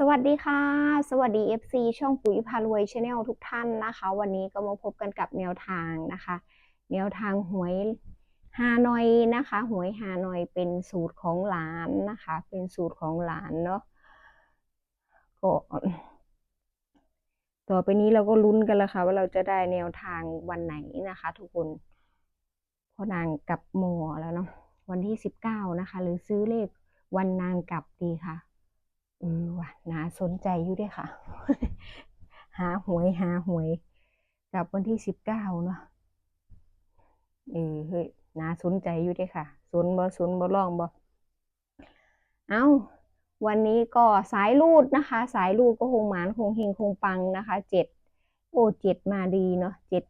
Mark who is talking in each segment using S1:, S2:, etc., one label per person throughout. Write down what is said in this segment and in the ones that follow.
S1: สวัสดีค่ะ สวัสดี FC ช่องปุ๋ยพารวยชาแนลทุกท่านนะคะ วันนี้ก็มาพบกันกับแนวทางนะคะ แนวทางหวยฮานอยนะคะหวยฮานอยเป็นสูตรของหลานนะคะ เป็นสูตรของหลานเนาะก็ต่อไปนี้เราก็ลุ้นกันแล้วค่ะ ว่าเราจะได้แนวทางวันไหนนะคะ ทุกคนพอนางกลับหมอแล้วเนาะวันที่สิบเก้านะคะ หรือซื้อเลขวันนางกลับดีค่ะ เออว่ะน่าสนใจอยู่ด้วยค่ะ หาหวยหาหวยกับวันที่สิบเก้าเนาะเออเฮ้ยน่าสนใจอยู่ด้วยค่ะสนบ่สนบ่ลองบ่เอาวันนี้ก็สายรูดนะคะ สายรูดก็คงหมานคงเฮงคงปังนะคะเจ็ดโอ้เจ็ดมาดีเนาะเจ็ด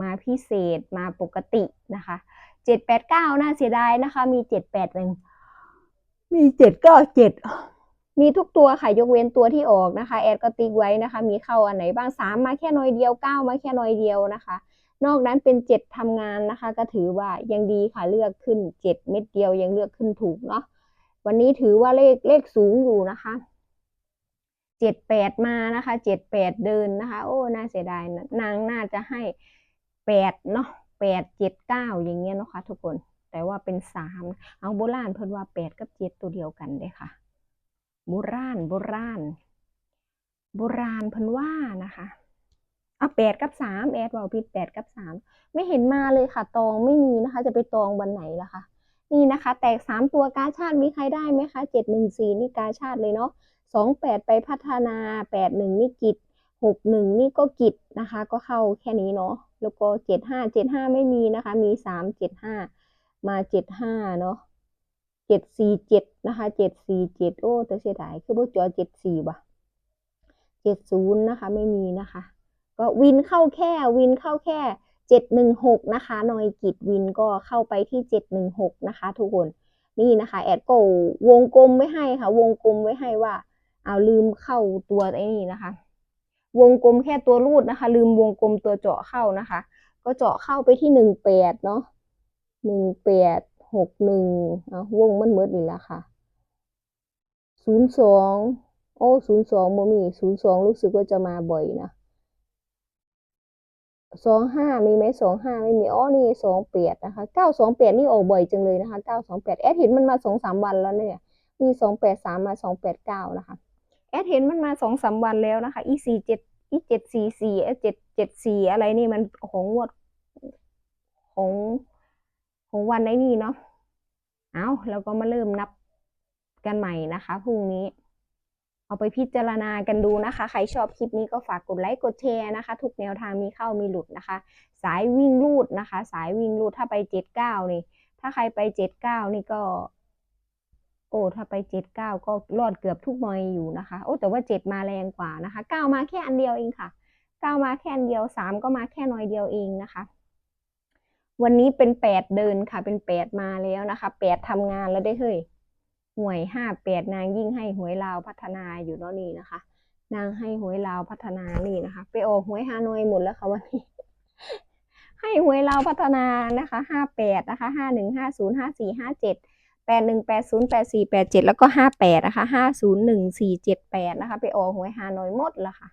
S1: มาพิเศษมาปกตินะคะเจ็ดแปดเก้าน่าเสียดายนะคะ มีเจ็ดแปดหนึ่งมีเจ็ดเก้าเจ็ด มีทุกตัวค่ะยกเว้นตัวที่ออกนะคะ แอดก็ติ๊กไว้นะคะ มีเข้าอันไหนบ้างสามมาแค่น้อยเดียวเก้ามาแค่น้อยเดียวนะคะ นอกนั้นเป็นเจ็ดทำงานนะคะ ก็ถือว่ายังดีค่ะเลือกขึ้นเจ็ดเม็ดเดียวยังเลือกขึ้นถูกเนาะวันนี้ถือว่าเลขเลขสูงอยู่นะคะเจ็ดแปดมานะคะเจ็ดแปดเดินนะคะ โอ้น่าเสียดายนางน่าจะให้แปดเนาะแปดเจ็ดเก้าอย่างเงี้ยเนาะคะ ทุกคน แต่ว่าเป็นสามเอาโบราณเพิ่นว่าแปดกับเจ็ดตัวเดียวกันเด้ค่ะ โบราณโบราณ โบราณเพิ่นว่านะคะเอาแปดกับสามแอดว่าผิดแปดกับสามไม่เห็นมาเลยค่ะ ตองไม่มีนะคะ จะไปตองวันไหนล่ะคะนี่นะคะ แตกสามตัวกาชาติมีใครได้ไหมคะเจ็ดหนึ่งสี่นี่กาชาติเลยเนาะสองแปดไปพัฒนาแปดหนึ่งนี่กิจหกหนึ่งนี่ก็กิจนะคะ ก็เข้าแค่นี้เนาะแล้วก็เจ็ดห้าเจ็ดห้าไม่มีนะคะ มีสามเจ็ดห้ามาเจ็ดห้าเนาะ เจ็ดสี่เจ็ดนะคะเจ็ดสี่เจ็ดโอ้แต่เสียดายคือพวกจอเจ็ดสี่ว่ะเจ็ดศูนย์นะคะ ไม่มีนะคะ ก็วินเข้าแค่วินเข้าแค่เจ็ดหนึ่งหกนะคะนอยกิจวินก็เข้าไปที่เจ็ดหนึ่งหกนะคะ ทุกคนนี่นะคะ แอดก็วงกลมไว้ให้ค่ะ วงกลมไว้ให้ว่า เอาลืมเข้าตัวไอ้นี่นะคะ วงกลมแค่ตัวรูดนะคะ ลืมวงกลมตัวเจาะเข้านะคะ ก็เจาะเข้าไปที่หนึ่งแปดเนาะหนึ่งแปด หกหนึ่งเอาวงมันเมิดนี่ละค่ะศูนย์สองโอ้ศูนย์สองบ่มีศูนย์สองรู้สึกว่าจะมาบ่อยนะสองห้ามีไหมสองห้าไม่มีอ๋อนี่สองแปดนะคะเก้าสองแปดนี่ออกบ่อยจังเลยนะคะเก้าสองแปดแอดเห็นมันมาสองสามวันแล้วเนี่ย มีสองแปดสามมาสองแปดเก้านะคะแอดเห็นมันมาสองสามวันแล้วนะคะอีสี่เจ็ดอีเจ็ดสี่สี่เอเจ็ดเจ็ดสี่อะไรนี่มันของงวดของ ของวันไอ้นี่เนาะเอาเราก็มาเริ่มนับกันใหม่นะคะพรุ่งนี้ เอาไปพิจารณากันดูนะคะ ใครชอบคลิปนี้ก็ฝากกดไลค์กดแชร์นะคะ ทุกแนวทางมีเข้ามีหลุดนะคะ สายวิ่งลูดนะคะ สายวิ่งลูดถ้าไปเจ็ดเก้านี่ ถ้าใครไปเจ็ดเก้านี่ก็ โอ้ถ้าไปเจ็ดเก้าก็รอดเกือบทุกมอยอยู่นะคะ โอ้แต่ว่าเจ็ดมาแรงกว่านะคะเก้ามาแค่อันเดียวเองค่ะเก้ามาแค่อันเดียวสามก็มาแค่น้อยเดียวเองนะคะ วันนี้เป็นแปดเดินค่ะ เป็นแปดมาแล้วนะคะแปดทำงานแล้วได้เฮ้ยหวยห้าแปดนางยิ่งให้หวยลาวพัฒนาอยู่เนาะนี่นะคะ นางให้หวยลาวพัฒนานี่นะคะ ไปออกหวยฮานอยหมดแล้วค่ะวันนี้ให้หวยลาวพัฒนานะคะห้าแปดนะคะห้าหนึ่งห้าศูนย์ห้าสี่ห้าเจ็ดแปดหนึ่งแปดศูนย์แปดสี่แปดเจ็ดแล้วก็ห้าแปดนะคะห้าศูนย์หนึ่งสี่เจ็ดแปดนะคะ ไปออกหวยฮานอยหมดแล้วค่ะ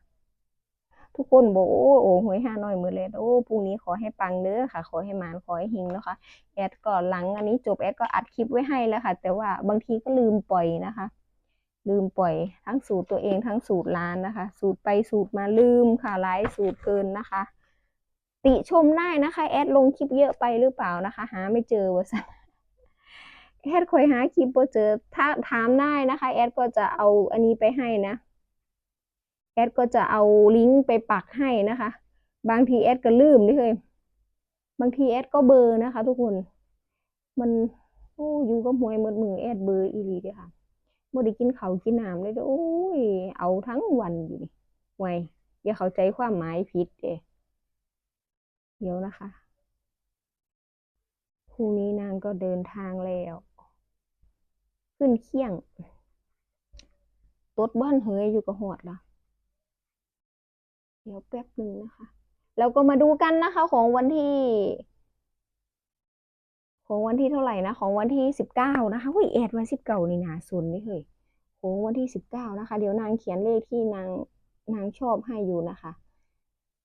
S1: ทุกคนบอกโอ้โอ้หวยฮานอยมือเลยโอ้พรุ่งนี้ขอให้ปังเด้อค่ะ ขอให้หมานขอให้หิงนะคะแอดก็หลังอันนี้จบแอดก็อัดคลิปไว้ให้แล้วค่ะ แต่ว่าบางทีก็ลืมปล่อยนะคะ ลืมปล่อย ทั้งสูตรตัวเองทั้งสูตรร้านนะคะ สูตรไปสูตรมาลืมค่ะหลายสูตรเกินนะคะ ติชมได้นะคะ แอดลงคลิปเยอะไปหรือเปล่านะคะ หาไม่เจอวะสันแอดคอยหาคลิปพอเจอถ้าถามได้นะคะ แอดก็จะเอาอันนี้ไปให้นะ แอดก็จะเอาลิงก์ไปปักให้นะคะ บางทีแอดก็ลืมด้วยเลยบางทีแอดก็เบอร์นะคะ ทุกคน มันโอ้อยู่ก็หวยหมดมือแอดเบอร์อีหลีด้อค่ะบ่ได้กินข้ากินน้ำเลยด้อโอ้ย เอาทั้งวันอยู่นี่ไวอย่าเข้าใจความหมายผิดเดเดี๋ยวนะคะพรุ่งนี้นางก็เดินทางแล้ว ขึ้นเคียงตดบ้านเฮยอยู่กับหอดละ เดี๋ยวแป๊บหนึ่งนะคะ แล้วก็มาดูกันนะคะของวันที่ ของวันที่เท่าไหร่นะ ของวันที่สิบเก้านะคะเฮ้ยแอดวันสิบเก้านี่นาซุนนี่เฮ้ยโค้งวันที่สิบเก้านะคะ เดี๋ยวนางเขียนเลขที่นางนางชอบให้อยู่นะคะ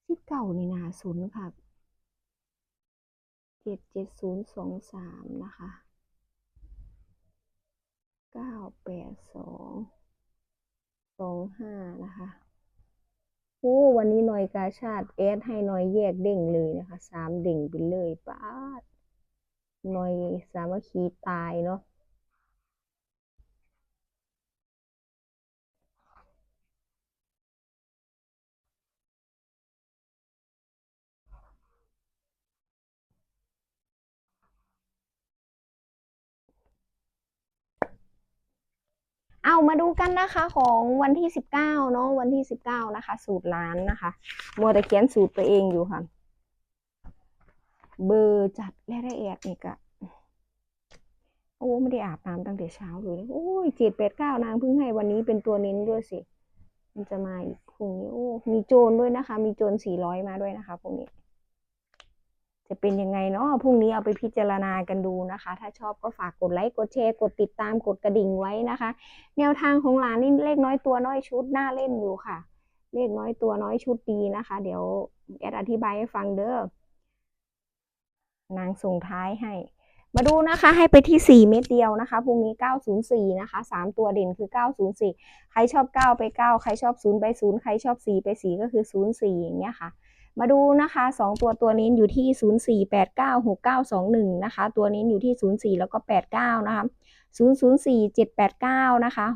S1: สิบเก้านี่นาศูนย์ค่ะเจ็ดเจ็ดศูนย์สองสามนะคะเก้าแปดสองสองห้านะคะ วันนี้หน่อยกาชาติแอดให้หน่อยแยกเด้งเลยนะคะสามเด้งไปเลยป้าหน่อยสามัคคีตายเนาะ มาดูกันนะคะของวันที่สิบเก้าเนาะวันที่สิบเก้านะคะ สูตรร้านนะคะ มัวแต่เขียนสูตรตัวเองอยู่ค่ะ เบอร์จัดและละเอียดนี่กะโอ้ไม่ได้อาบน้ำตั้งแต่เช้าเลยโอ้ยเจ็ดแปดเก้านางเพิ่งให้วันนี้เป็นตัวเน้นด้วยสิ มันจะมาอีกพรุ่งนี้โอ้มีโจรด้วยนะคะ มีโจรสี่ร้อยมาด้วยนะคะพรุ่งนี้ จะเป็นยังไงเนาะพรุ่งนี้เอาไปพิจารณากันดูนะคะ ถ้าชอบก็ฝากกดไลค์กดแชร์กดติดตามกดกระดิ่งไว้นะคะ แนวทางของหลานนี่เลขน้อยตัวน้อยชุดน่าเล่นอยู่ค่ะ เลขน้อยตัวน้อยชุดดีนะคะ เดี๋ยวแอดอธิบายให้ฟังเด้อนางส่งท้ายให้ มาดูนะคะ ให้ไปที่ 4 เม็ดเดียวนะคะพรุ่งนี้ 904 นะคะ 3 ตัวเด่นคือ 904 ใครชอบ 9 ไป 9 ใครชอบ 0 ไป 0 ใครชอบ 4 ไป 4 ก็คือ 04 อย่างเงี้ยค่ะ มาดูนะคะ 2 ตัวตัวนี้อยู่ที่ 04896921 นะคะ ตัวนี้อยู่ที่ 04 แล้วก็ 89 นะคะ 004789 นะคะ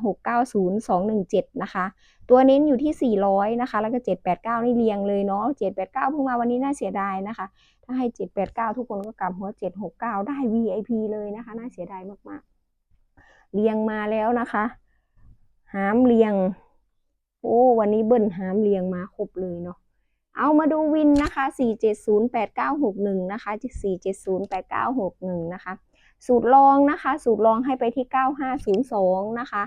S1: 690217 นะคะ ตัวเน้นอยู่ที่ 400 นะคะ แล้วก็ 789 นี่เรียงเลยเนาะ 789 เพิ่งมาวันนี้น่าเสียดายนะคะ ถ้าให้ 789 ทุกคนก็กลับหัว 769 ได้ VIP เลยนะคะ น่าเสียดายมากๆ เรียงมาแล้วนะคะ หามเรียง โอ้ วันนี้เบิ้ลหามเรียงมาครบเลยเนาะ เอามาดูวินนะคะ 4708961 นะคะ 4708961 นะคะ สูตรรองนะคะ สูตรรองให้ไปที่ 9502 นะคะ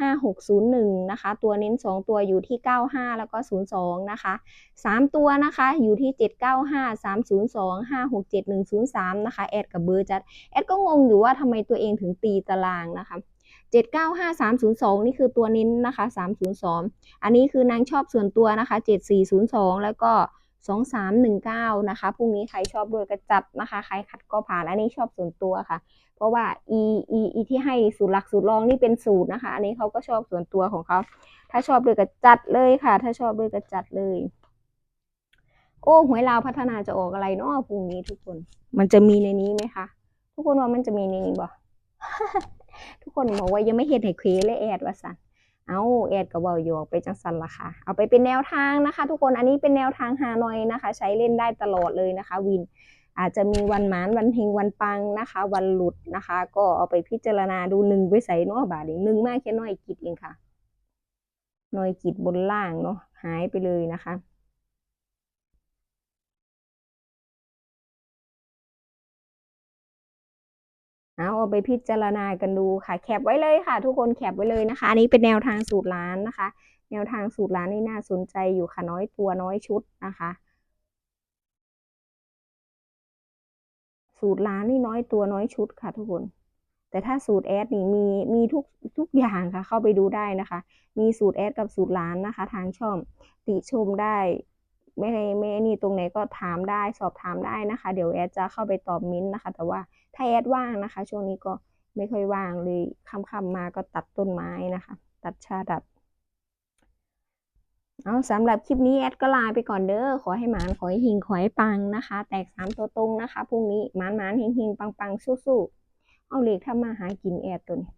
S1: 5601 นะคะ ตัวเน้น 2 ตัวอยู่ที่ 95 แล้วก็ 02 นะคะ 3 ตัวนะคะอยู่ที่ 795 302 567103 นะคะ แอดกับเบอร์จัด แอดก็งงอยู่ว่าทำไมตัวเองถึงตีตารางนะคะ 795 302 นี่คือตัวเน้นนะคะ 302 อันนี้คือนางชอบส่วนตัวนะคะ 7402 แล้วก็ 2319 นะคะ พรุ่งนี้ใครชอบด้วยก็จัดนะคะ ใครขัดก็ผ่านอันนี้ชอบส่วนตัวค่ะ เพราะว่า e e e ที่ให้สูตรหลักสูตรรองนี่เป็นสูตรนะคะ อันนี้เขาก็ชอบส่วนตัวของเขา ถ้าชอบด้วยก็จัดเลยค่ะ ถ้าชอบด้วยก็จัดเลย โอ้หวยลาวพัฒนาจะออกอะไรเนาะพรุ่งนี้ทุกคน มันจะมีในนี้ไหมคะ ทุกคนว่ามันจะมีในนี้บ่ ทุกคนบอกว่ายังไม่เห็นให้เควเลยแอดว่าสันเอาแอดกับเบาโยกไปจังสันละค่ะ เอาไปเป็นแนวทางนะคะ ทุกคนอันนี้เป็นแนวทางฮานอยนะคะ ใช้เล่นได้ตลอดเลยนะคะ วินอาจจะมีวันหมานวันเฮงวันปังนะคะ วันหลุดนะคะ ก็เอาไปพิจารณาดูหนึ่งไปใส่เนาะบาทหนึ่งมากแค่น้อยกิดเองค่ะน้อยกิดบนล่างเนาะหายไปเลยนะคะ เอาเอาไปพิจารณากันดูค่ะ แคปไว้เลยค่ะ ทุกคนแคปไว้เลยนะคะ อันนี้เป็นแนวทางสูตรร้านนะคะ แนวทางสูตรร้านนี่น่าสนใจอยู่ค่ะน้อยตัวน้อยชุดนะคะ สูตรร้านนี่น้อยตัวน้อยชุดค่ะ ทุกคน แต่ถ้าสูตรแอดนี่มีมีทุกทุกอย่างค่ะ เข้าไปดูได้นะคะ มีสูตรแอดกับสูตรร้านนะคะ ทางช่องติชมได้ไม่ไม่นี่ตรงไหนก็ถามได้สอบถามได้นะคะ เดี๋ยวแอดจะเข้าไปตอบมิ้นท์นะคะ แต่ว่า ถ้าแอดว่างนะคะ ช่วงนี้ก็ไม่ค่อยว่างเลยค่ำๆมาก็ตัดต้นไม้นะคะ ตัดชาดัดเอาสำหรับคลิปนี้แอดก็ลาไปก่อนเด้อขอให้หมานขอให้หิงขอให้ปังนะคะ แตกสามตัวตรงนะคะพรุ่งนี้หมานหมานหิงหิงปังปังสู้ๆเอาเลขทำมาหากินแอดตัวนี้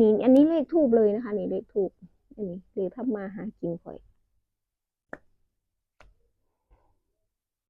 S1: นี่อันนี้เลขทูบเลยนะคะนี่เลขทูบอันนี้เลขทำมาหากินข่อย